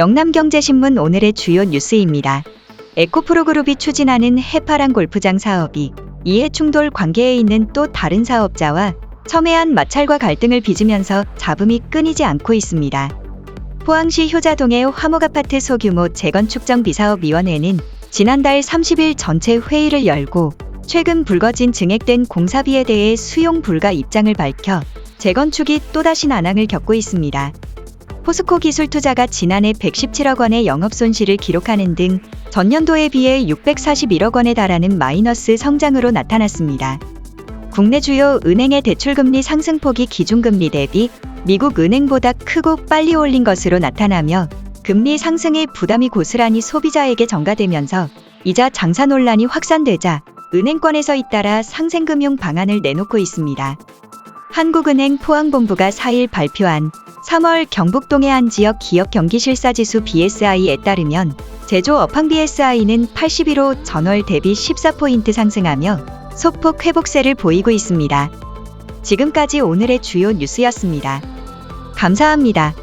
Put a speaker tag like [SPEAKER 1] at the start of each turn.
[SPEAKER 1] 영남경제신문 오늘의 주요 뉴스입니다. 에코프로그룹이 추진하는 해파랑 골프장 사업이 이해충돌 관계에 있는 또 다른 사업자와 첨예한 마찰과 갈등을 빚으면서 잡음이 끊이지 않고 있습니다. 포항시 효자동의 화목아파트 소규모 재건축 정비사업위원회는 지난달 30일 전체 회의를 열고 최근 불거진 증액된 공사비에 대해 수용 불가 입장을 밝혀 재건축이 또다시 난항을 겪고 있습니다. 포스코 기술 투자가 지난해 117억 원의 영업 손실을 기록하는 등 전년도에 비해 641억 원에 달하는 마이너스 성장으로 나타났습니다. 국내 주요 은행의 대출금리 상승폭이 기준금리 대비 미국 은행보다 크고 빨리 올린 것으로 나타나며 금리 상승의 부담이 고스란히 소비자에게 전가되면서 이자 장사 논란이 확산되자 은행권에서 잇따라 상생금융 방안을 내놓고 있습니다. 한국은행 포항본부가 4일 발표한 3월 경북동의 한 지역 기업 경기 실사 지수 BSI에 따르면 제조 업황 BSI는 81호 전월 대비 14포인트 상승하며 소폭 회복세를 보이고 있습니다. 지금까지 오늘의 주요 뉴스였습니다. 감사합니다.